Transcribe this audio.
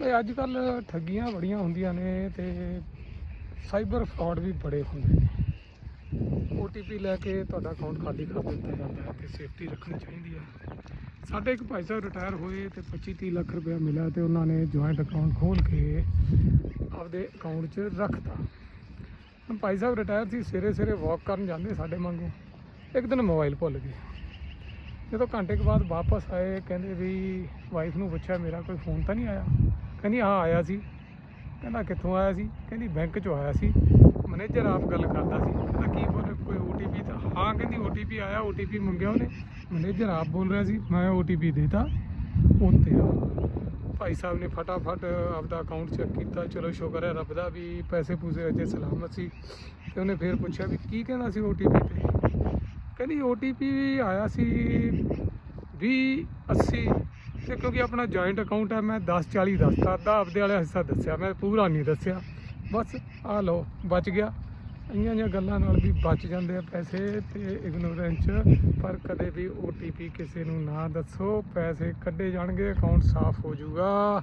ਬਈ ਅੱਜ ਕੱਲ ਠੱਗੀਆਂ ਬੜੀਆਂ ਹੁੰਦੀਆਂ ਨੇ ਤੇ ਸਾਈਬਰ ਫਰਾਡ ਵੀ ਬੜੇ ਹੁੰਦੇ ਨੇ। OTP ਲੈ ਕੇ ਤੁਹਾਡਾ ਅਕਾਊਂਟ ਖਾਲੀ ਕਰ ਦਿੱਤਾ ਜਾਂਦਾ ਹੈ ਤੇ ਸੇਫਟੀ ਰੱਖਣੀ ਚਾਹੀਦੀ ਹੈ। ਸਾਡੇ ਇੱਕ ਭਾਈ ਸਾਹਿਬ ਰਿਟਾਇਰ ਹੋਏ ਤੇ 25 30 ਲੱਖ ਰੁਪਇਆ ਮਿਲਿਆ ਤੇ ਉਹਨਾਂ ਨੇ ਜੁਆਇੰਟ ਅਕਾਊਂਟ ਖੋਲ ਕੇ ਆਪਦੇ ਅਕਾਊਂਟ 'ਚ ਰੱਖਤਾ। ਹੁਣ ਭਾਈ ਸਾਹਿਬ ਰਿਟਾਇਰ ਸੀ ਸਵੇਰੇ ਸਵੇਰੇ ਵਾਕ ਕਰਨ ਜਾਂਦੇ ਸਾਡੇ ਵਾਂਗੂ। ਇੱਕ ਦਿਨ ਮੋਬਾਈਲ ਭੁੱਲ ਗਏ। ਜਦੋਂ ਘੰਟੇ ਕੁ ਬਾਅਦ ਵਾਪਸ ਆਏ, ਕਹਿੰਦੇ ਵੀ ਵਾਈਫ ਨੂੰ ਪੁੱਛਿਆ, ਮੇਰਾ ਕੋਈ ਫੋਨ ਤਾਂ ਨਹੀਂ ਆਇਆ? ਕਹਿੰਦੀ, ਹਾਂ, ਆਇਆ ਸੀ। ਕਹਿੰਦਾ, ਕਿੱਥੋਂ ਆਇਆ ਸੀ? ਕਹਿੰਦੀ, ਬੈਂਕ 'ਚੋਂ ਆਇਆ ਸੀ। ਮੈਨੇਜਰ ਆਪ ਗੱਲ ਕਰਦਾ ਸੀ। ਕਹਿੰਦਾ, ਕੀ ਬੋਲ, ਕੋਈ OTP ਤਾਂ ਹਾਂ, ਕਹਿੰਦੀ OTP ਆਇਆ OTP ਮੰਗਿਆ ਉਹਨੇ। ਮੈਨੇਜਰ ਆਪ ਬੋਲ ਰਿਹਾ ਸੀ, ਮੈਂ OTP ਦੇਤਾ ਉਹ ਤੇਰਾ ਭਾਈ ਸਾਹਿਬ ਨੇ ਫਟਾਫਟ ਆਪਦਾ ਅਕਾਊਂਟ ਚੈੱਕ ਕੀਤਾ। ਚਲੋ, ਸ਼ੁਕਰ ਹੈ, ਰੱਬ ਦਾ ਵੀ ਪੈਸੇ ਪੂਸੇ ਅਜੇ ਸਲਾਮਤ ਸੀ। ਤੇ ਉਹਨੇ ਫਿਰ ਪੁੱਛਿਆ ਵੀ, ਕੀ ਕਹਿੰਦਾ ਸੀ OTP ਤੇ? ਕਹਿੰਦੀ OTP ਆਇਆ ਸੀ 20 80 ਤੇ ਕਿਉਂਕਿ ਆਪਣਾ ਜੁਆਇੰਟ ਅਕਾਊਂਟ ਹੈ, ਮੈਂ 10 40 ਦੱਸਤਾ, ਅੱਧਾ ਆਪਦੇ ਵਾਲਾ ਹਿੱਸਾ ਦੱਸਿਆ, ਮੈਂ ਪੂਰਾ ਨਹੀਂ ਦੱਸਿਆ। ਬਸ ਆ ਲਓ, ਬਚ ਗਿਆ। ਇੰਨੀਆਂ ਜਿਹੀਆਂ ਗੱਲਾਂ ਨਾਲ ਵੀ ਬਚ ਜਾਂਦੇ ਆ ਪੈਸੇ ਤੇ ਇਗਨੋਰੈਂਸ ਚ ਪਰ ਕਦੇ ਵੀ OTP ਕਿਸੇ ਨੂੰ ਨਾ ਦੱਸੋ, ਪੈਸੇ ਕੱਢੇ ਜਾਣਗੇ ਅਕਾਊਂਟ ਸਾਫ਼ ਹੋ ਜਾਊਗਾ।